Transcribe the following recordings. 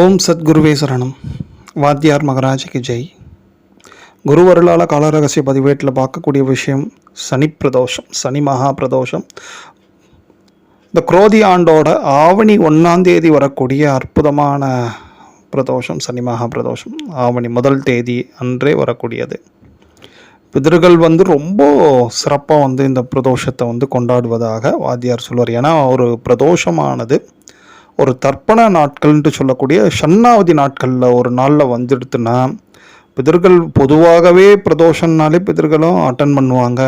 ஓம் சத்குருவே சரணம். வாத்தியார் மகராஜிக்கு ஜெய். குருவருளால் காலரகசிய பதிவேட்டில் பார்க்கக்கூடிய விஷயம் சனி பிரதோஷம் சனி மகா பிரதோஷம் இந்த குரோதி ஆண்டோட ஆவணி ஒன்றாம் தேதி வரக்கூடிய அற்புதமான பிரதோஷம் சனி மகா பிரதோஷம் ஆவணி முதல் தேதி அன்றே வரக்கூடியது. பிதர்கள் வந்து ரொம்ப சிறப்பாக வந்து இந்த பிரதோஷத்தை வந்து கொண்டாடுவதாக வாத்தியார் சொல்வார். ஏன்னா ஒரு பிரதோஷமானது ஒரு தர்ப்பண நாட்கள்ன்ட்டு சொல்லக்கூடிய ஷன்னாவதி நாட்களில் ஒரு நாளில் வந்துடுத்துன்னா பிதர்கள் பொதுவாகவே பிரதோஷம்னாலே பிதர்களும் அட்டன் பண்ணுவாங்க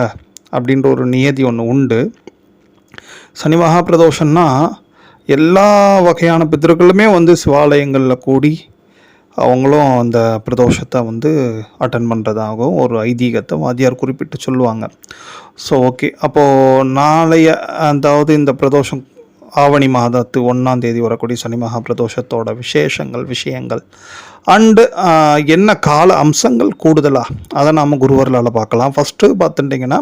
அப்படின்ற ஒரு நியதி ஒன்று உண்டு. சனி மகா பிரதோஷம்னா எல்லா வகையான பிதர்களுமே வந்து சிவாலயங்களில் கூடி அவங்களும் அந்த பிரதோஷத்தை வந்து அட்டன் பண்ணுறதாகவும் ஒரு ஐதீகத்தை வாத்தியார் குறிப்பிட்டு சொல்லுவாங்க. ஸோ ஓகே அப்போது நாளைய அதாவது இந்த பிரதோஷம் ஆவணி மாதத்து ஒன்றாம் தேதி வரக்கூடிய சனி மகா பிரதோஷத்தோட விசேஷங்கள் விஷயங்கள். அண்டு என்ன கால அம்சங்கள் கூடுதலாக அதை நாம் குருவர்களால் பார்க்கலாம். ஃபஸ்ட்டு பார்த்துட்டிங்கன்னா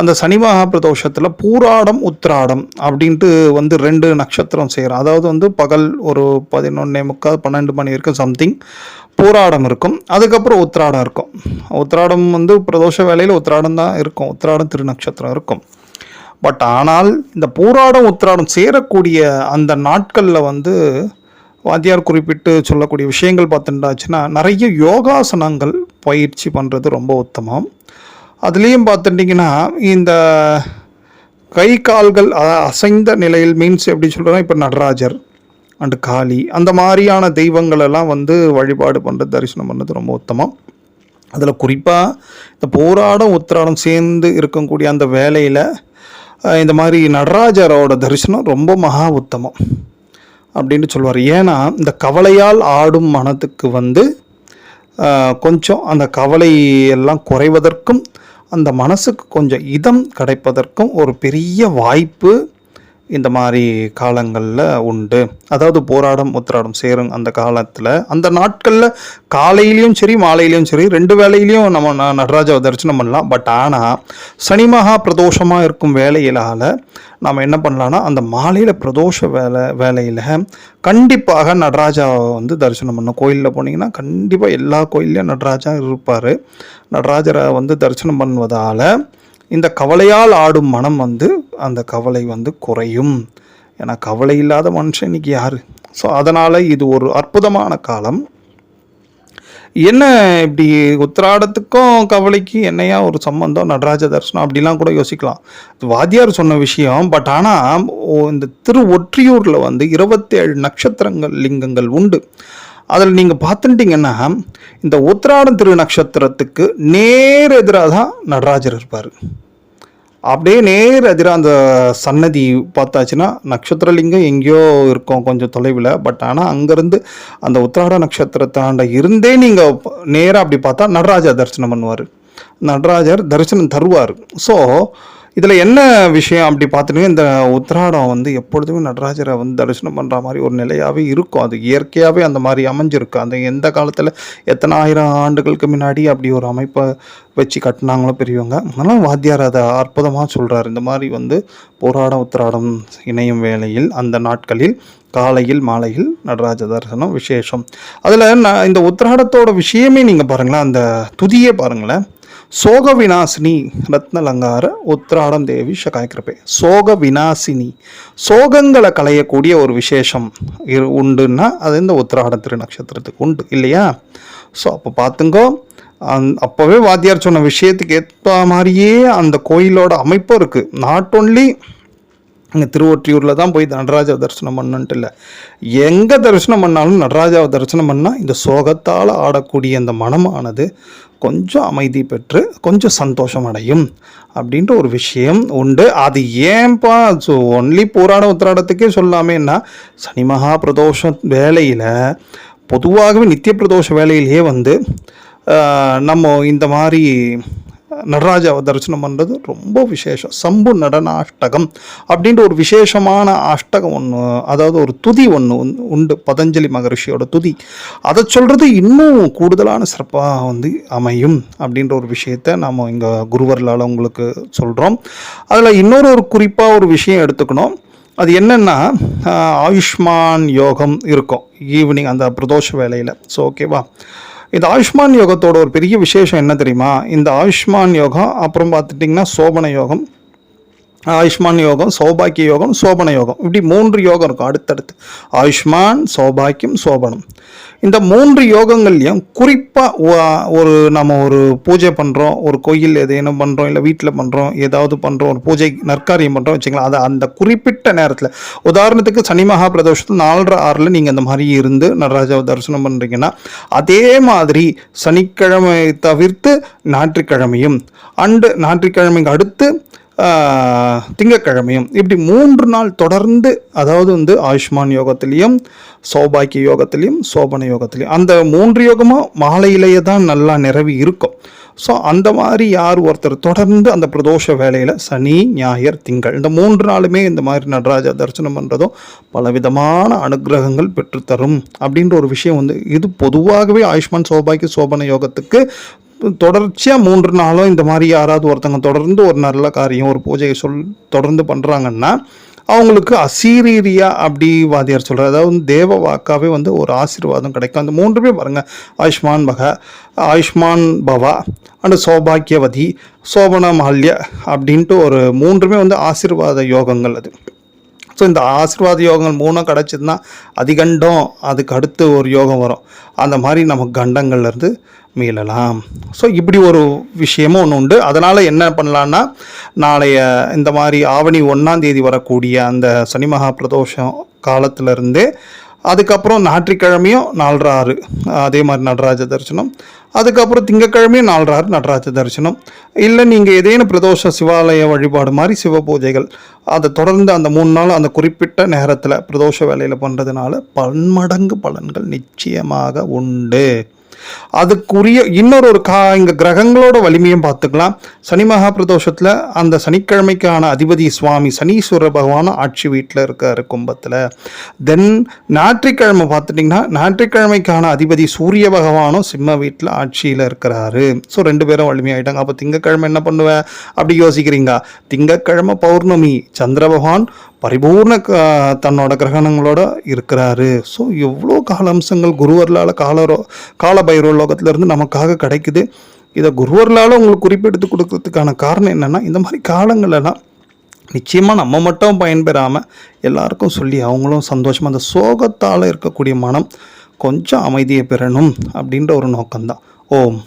அந்த சனி மகா பிரதோஷத்தில் பூராடம் உத்திராடம் அப்படின்ட்டு வந்து ரெண்டு நட்சத்திரம் செய்கிறோம் அதாவது வந்து பகல் ஒரு பதினொன்னே முக்கால் பன்னெண்டு மணி வரைக்கும் சம்திங் பூராடம் இருக்கும். அதுக்கப்புறம் உத்திராடம் இருக்கும். உத்திராடம் வந்து பிரதோஷ வேலையில் உத்திராடம் தான் இருக்கும். உத்திராடம் திருநட்சத்திரம் இருக்கும். பட் ஆனால் இந்த பூராடம் உத்திராடம் சேரக்கூடிய அந்த நாட்களில் வந்து வாத்தியார் குறிப்பிட்டு சொல்லக்கூடிய விஷயங்கள் பார்த்துட்டாச்சுன்னா நிறைய யோகாசனங்கள் பயிற்சி பண்ணுறது ரொம்ப உத்தமம். அதுலேயும் பார்த்துட்டிங்கன்னா இந்த கை கால்கள் அசைந்த நிலையில் மீன்ஸ் எப்படி சொல்கிறோன்னா இப்போ நடராஜர் அண்டு காளி அந்த மாதிரியான தெய்வங்களெல்லாம் வந்து வழிபாடு பண்ணுறது தரிசனம் பண்ணுறது ரொம்ப உத்தமம். அதில் குறிப்பாக இந்த போராடம் உத்திராடம் சேர்ந்து இருக்கக்கூடிய அந்த வேலையில் இந்த மாதிரி நடராஜரோட தரிசனம் ரொம்ப மகா உத்தமம் அப்படின்னு சொல்லுவார் ஏன்னா இந்த கவலையால் ஆடும் மனத்துக்கு வந்து கொஞ்சம் அந்த கவலை எல்லாம் குறைவதற்கும் அந்த மனசுக்கு கொஞ்சம் இதம் கிடைப்பதற்கும் ஒரு பெரிய வாய்ப்பு இந்த மாதிரி காலங்களில் உண்டு. அதாவது போராடம் உத்திராடம் சேரும் அந்த காலத்தில். அந்த நாட்களில் காலையிலையும் சரி மாலையிலையும் சரி ரெண்டு வேலையிலையும் நம்ம ந- நடராஜாவை தரிசனம் பண்ணலாம். பட் ஆனால் சனி மகா பிரதோஷமாக இருக்கும் வேலையிலால் நம்ம என்ன பண்ணலான்னா அந்த மாலையில் பிரதோஷ வேலை வேலையில் கண்டிப்பாக நடராஜாவை வந்து தரிசனம் பண்ணணும். கோயிலில் போனீங்கன்னா கண்டிப்பாக எல்லா கோயில்லையும் நடராஜா இருப்பார். நடராஜரை வந்து தரிசனம் பண்ணுவதால் இந்த கவலையால் ஆடும் மனம் வந்து அந்த கவலை வந்து குறையும். ஏன்னா கவலை இல்லாத மனுஷன் இன்னைக்கு யார்? ஸோ அதனால் இது ஒரு அற்புதமான காலம். என்ன இப்படி உத்திராடத்துக்கும் கவலைக்கு என்னையா ஒரு சம்பந்தம்? நடராஜ தர்சனம் அப்படிலாம் கூட யோசிக்கலாம். வாத்தியார் சொன்ன விஷயம். பட் ஆனால் இந்த திரு ஒற்றியூரில் வந்து இருபத்தேழு நட்சத்திரங்கள் லிங்கங்கள் உண்டு. அதில் நீங்கள் பார்த்துட்டிங்கன்னா இந்த உத்திராடம் திரு நட்சத்திரத்துக்கு நேர் எதிராக தான் நடராஜர் இருப்பார். அப்படியே நேர் எதிராக அந்த சன்னதி பார்த்தாச்சுன்னா நட்சத்திரலிங்கம் எங்கேயோ இருக்கும் கொஞ்சம் தொலைவில். பட் ஆனால் அங்கேருந்து அந்த உத்திராட நட்சத்திரத்தாண்ட இருந்தே நீங்கள் நேராக அப்படி பார்த்தா நடராஜா தரிசனம் பண்ணுவார். நடராஜர் தரிசனம் தருவார். ஸோ இதில் என்ன விஷயம் அப்படி பார்த்துட்டு இந்த உத்திராடம் வந்து எப்பொழுதுமே நடராஜரை வந்து தரிசனம் பண்ணுற மாதிரி ஒரு நிலையாகவே இருக்கும். அது இயற்கையாகவே அந்த மாதிரி அமைஞ்சிருக்கு. அந்த எந்த காலத்தில் எத்தனை ஆயிரம் ஆண்டுகளுக்கு முன்னாடி அப்படி ஒரு அமைப்பை வச்சு கட்டினாங்களோ பெரியவங்க. அதனால் வாத்தியார் அதை அற்புதமாக சொல்கிறார். இந்த மாதிரி வந்து போராடம் உத்திராடம் இணையும் வேளையில் அந்த நாட்களில் காலையில் மாலையில் நடராஜ தரிசனம் விசேஷம். அதில் நான் இந்த உத்திராடத்தோட விஷயமே நீங்கள் பாருங்களேன் அந்த துதியே பாருங்களேன். சோக விநாசினி ரத்னலங்கார உத்ராடம் தேவி சகாய்கிருப்பே சோக விநாசினி சோகங்களை களையக்கூடிய ஒரு விசேஷம் இரு உண்டுன்னா அது இந்த உத்ராட திருநக்ஷத்திரத்துக்கு உண்டு இல்லையா? ஸோ அப்போ பார்த்துங்கோ அந் அப்போவே வாத்தியார் சொன்ன விஷயத்துக்கு ஏற்ற மாதிரியே அந்த கோயிலோட அமைப்பும் இருக்குது நாட் ஒன்லி இங்கே திருவொற்றியூரில் தான் போய் நடராஜாவை தரிசனம் பண்ணன்ட்டு இல்லை. எங்கே தரிசனம் பண்ணாலும் நடராஜாவை தரிசனம் பண்ணால் இந்த சோகத்தால் ஆடக்கூடிய அந்த மனமானது கொஞ்சம் அமைதி பெற்று கொஞ்சம் சந்தோஷம் அடையும் அப்படின்ற ஒரு விஷயம் உண்டு. அது ஏன்பா ஸோ ஒன்லி போராட உத்திராடத்துக்கே சொல்லாமேன்னா சனி மகா பிரதோஷம் வேலையில் பொதுவாகவே நித்திய பிரதோஷ வேலையிலேயே வந்து நம்ம இந்த மாதிரி நடராஜாவை தரிசனம் பண்ணுறது ரொம்ப விசேஷம். சம்பு நடன அஷ்டகம் அப்படின்ற ஒரு விசேஷமான அஷ்டகம் ஒன்று அதாவது ஒரு துதி ஒன்று உண்டு. பதஞ்சலி மகரிஷியோட துதி. அதை சொல்கிறது இன்னும் கூடுதலான சிறப்பாக வந்து அமையும் அப்படின்ற ஒரு விஷயத்தை நாம் இங்கே குருவர்களால் உங்களுக்கு சொல்கிறோம் அதில் இன்னொரு ஒரு குறிப்பாக ஒரு விஷயம் எடுத்துக்கணும். அது என்னென்னா ஆயுஷ்மான் யோகம் இருக்கும். ஈவினிங் அந்த பிரதோஷ வேலையில் ஸோ ஓகேவா இந்த ஆயுஷ்மான் யோகத்தோட ஒரு பெரிய விசேஷம் என்ன தெரியுமா? இந்த ஆயுஷ்மான் யோகம் அப்புறம் பார்த்துட்டிங்கன்னா சோபன யோகம் ஆயுஷ்மான் யோகம் சௌபாக்கிய யோகம் சோபன யோகம். இப்படி மூன்று யோகம் இருக்கும். அடுத்தடுத்து. ஆயுஷ்மான் சௌபாக்கியம் சோபனம். இந்த மூன்று யோகங்கள்லையும் குறிப்பாக ஒரு நம்ம ஒரு பூஜை பண்ணுறோம் ஒரு கோயில் எதேனும் பண்ணுறோம் இல்லை வீட்டில் பண்ணுறோம் ஏதாவது பண்ணுறோம் ஒரு பூஜை நற்காரியம் பண்ணுறோம் வச்சுக்கலாம் அதை அந்த குறிப்பிட்ட நேரத்தில் உதாரணத்துக்கு சனி மகா பிரதோஷத்தில் நாலரை ஆறில் நீங்கள் அந்த மாதிரி இருந்து நடராஜாவை தரிசனம் பண்ணுறீங்கன்னா அதே மாதிரி சனிக்கிழமை தவிர்த்து ஞாயிற்றுக்கிழமையும் அண்டு ஞாயிற்றுக்கிழமைக்கு அடுத்து திங்கக்கிழமையும் திங்கட்கிழமையும். இப்படி மூன்று நாள் தொடர்ந்து அதாவது வந்து ஆயுஷ்மான் யோகத்திலையும் சௌபாக்கிய யோகத்திலையும் சோபன யோகத்திலையும் அந்த மூன்று யோகமும் மாலையிலேயே தான் நல்லா நிறவி இருக்கும். ஸோ அந்த மாதிரி யார் ஒருத்தர் தொடர்ந்து அந்த பிரதோஷ வேலையில் சனி ஞாயிறு திங்கள் இந்த மூன்று நாளுமே இந்த மாதிரி நடராஜா தரிசனம் பண்ணுறதும் பலவிதமான அனுக்கிரகங்கள் பெற்றுத்தரும். அப்படின்ற ஒரு விஷயம் வந்து இது பொதுவாகவே ஆயுஷ்மான் சோபாக்கிய சோபன யோகத்துக்கு தொடர்ச்சியாக மூன்று நாளும் இந்த மாதிரி யாராவது ஒருத்தங்க தொடர்ந்து ஒரு நல்ல காரியம் ஒரு பூஜையை சொல் தொடர்ந்து பண்ணுறாங்கன்னா அவங்களுக்கு அசீரீரியா அப்படி வாதியார் சொல்கிறார் அதாவது வந்து தேவ வாக்காவே வந்து ஒரு ஆசீர்வாதம் கிடைக்கும். அந்த மூன்றுமே பாருங்கள் ஆயுஷ்மான் பக ஆயுஷ்மான் பவா அண்ட் சௌபாக்கியவதி சோபன மால்ய அப்படின்ட்டு ஒரு மூன்றுமே வந்து ஆசீர்வாத யோகங்கள் அது. ஸோ இந்த ஆசீர்வாத யோகங்கள் மூணும் கிடச்சிதுன்னா அதிகண்டம் அதுக்கு அடுத்து ஒரு யோகம் வரும். அந்த மாதிரி நம்ம கண்டங்கள்லேருந்து மீளலாம். ஸோ இப்படி ஒரு விஷயமும் ஒன்று உண்டு. அதனால் என்ன பண்ணலான்னா நாளைய இந்த மாதிரி ஆவணி ஒன்றாம் தேதி வரக்கூடிய அந்த சனி மகா பிரதோஷம் காலத்திலருந்தே அதுக்கப்புறம் ஞாயிற்றுக்கிழமையும் நாலரை ஆறு அதே மாதிரி நடராஜ தரிசனம். அதுக்கப்புறம் திங்கக்கிழமையும் நாலரை ஆறு நடராஜ தரிசனம். இல்லை நீங்கள் ஏதேனும் பிரதோஷ சிவாலய வழிபாடு மாதிரி சிவ பூஜைகள் அதை தொடர்ந்து அந்த மூணு நாள் அந்த குறிப்பிட்ட நேரத்தில் பிரதோஷ வேலையில் பண்ணுறதுனால பன்மடங்கு பலன்கள் நிச்சயமாக உண்டு. அதுக்குரிய இன்னொரு ஒரு கா இங்கே கிரகங்களோட வலிமையும் பார்த்துக்கலாம். சனி மகா பிரதோஷத்தில் அந்த சனிக்கிழமைக்கான அதிபதி சுவாமி சனீஸ்வர பகவானும் ஆட்சி வீட்டில் இருக்கார் கும்பத்தில். தென் ஞாயிற்றுக்கிழமை பார்த்துட்டிங்கன்னா ஞாயிற்றுக்கிழமைக்கான அதிபதி சூரிய பகவானும் சிம்ம வீட்டில் ஆட்சியில் இருக்கிறாரு. ஸோ ரெண்டு பேரும் வலிமையாயிட்டாங்க. அப்போ திங்கக்கிழமை என்ன பண்ணுவேன் அப்படி யோசிக்கிறீங்க. திங்கக்கிழமை பௌர்ணமி. சந்திர பகவான் பரிபூர்ண க- தன்னோட கிரகணங்களோட இருக்கிறாரு. ஸோ எவ்வளோ கால அம்சங்கள் குருவர்களால் காலரோ கால பைரவ லோகத்திலிருந்து நமக்காக கிடைக்குது. இதை குருவர்களால் உங்களுக்கு குறிப்பெடுத்து கொடுக்கறதுக்கான காரணம் என்னென்னா இந்த மாதிரி காலங்களெல்லாம் நிச்சயமாக நம்ம மட்டும் பயன்பெறாமல் எல்லாருக்கும் சொல்லி அவங்களும் சந்தோஷமாக அந்த சோகத்தால் இருக்கக்கூடிய மனம் கொஞ்சம் அமைதியை பெறணும் அப்படின்ற ஒரு நோக்கம்தான். ஓம்.